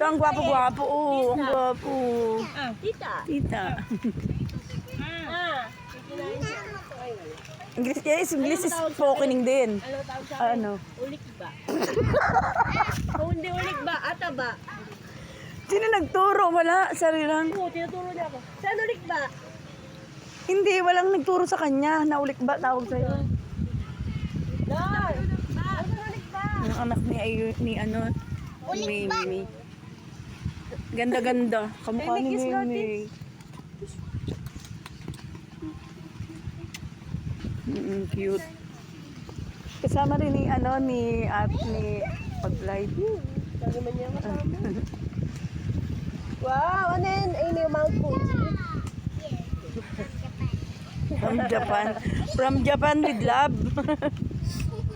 Ito ang gwapo-gwapo. Oh, ang gwapo. Ah, tita. Tita. Ah. English, yes, English is spokening din. Ano tawag sa Ano? Ulik ba? Kung hindi ulik ba, ata ba? Sino nagturo? Wala. Sarilang. Oo, tinuturo niya ako. Saan ulik ba? Hindi, walang nagturo sa kanya. Naulik ba? Tawag sa'yo. Dai! Ano ulik ba? Ang anak ni, ay, ni ano, ni Mimi. Ganda-ganda. Kamukha ni Mimi. Mm, cute. Kasama rin ni ano ni at ni pag-live. Sabi man niya kasama. Wow, ano yun? Ayun yung Mount Fuji. From Japan. From Japan with love.